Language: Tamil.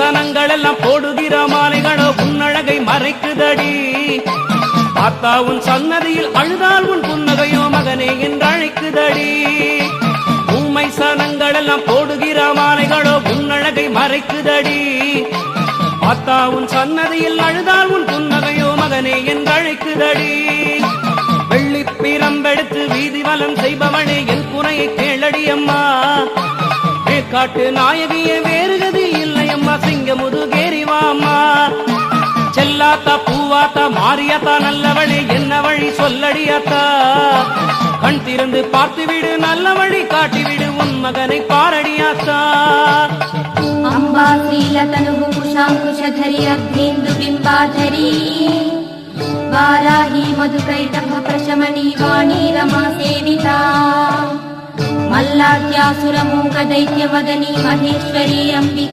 வசனங்கள் எல்லாம் போடுகிற மாலைகளோ உன்னழகை மறைக்குதடி. ஆத்தா உன் சன்னதியில் அழுதால் உன் புன்னகையோ மகனே என்று அழைக்குதடி. ஊமை சனங்கள் எல்லாம் போடுகிற மாலைகளோ உன்னழகை மறைக்குதடி. ஆத்தா உன் சன்னதியில் அழுதால் உன் புன்னகையோ மகனே என்று அழைக்குதடி. வெள்ளி பிரம்பெடுத்து வீதி வலம் செய்பவனே என் குறையை கேளடி அம்மா. காட்டு நாயகியே வேறு செல்லாத்தா பூவாத்தா மாரியாத்தா நல்லவழி என்ன வழி சொல்லடியாத்தா கண் திறந்து பார்த்து விடு நல்ல வழி காட்டிவிடு உன் மகனை பாரடியாத்தா अम्बा श्रीलतनुः कुशाङ्कुशधरि अग्नेन्दु बिम्बाधरी वाराही मधुकैटभ प्रशमनी वाणी रमा सेविता मल्लाद्यासुरमूकदैत्यमदनी महेश्वरी अम्बिका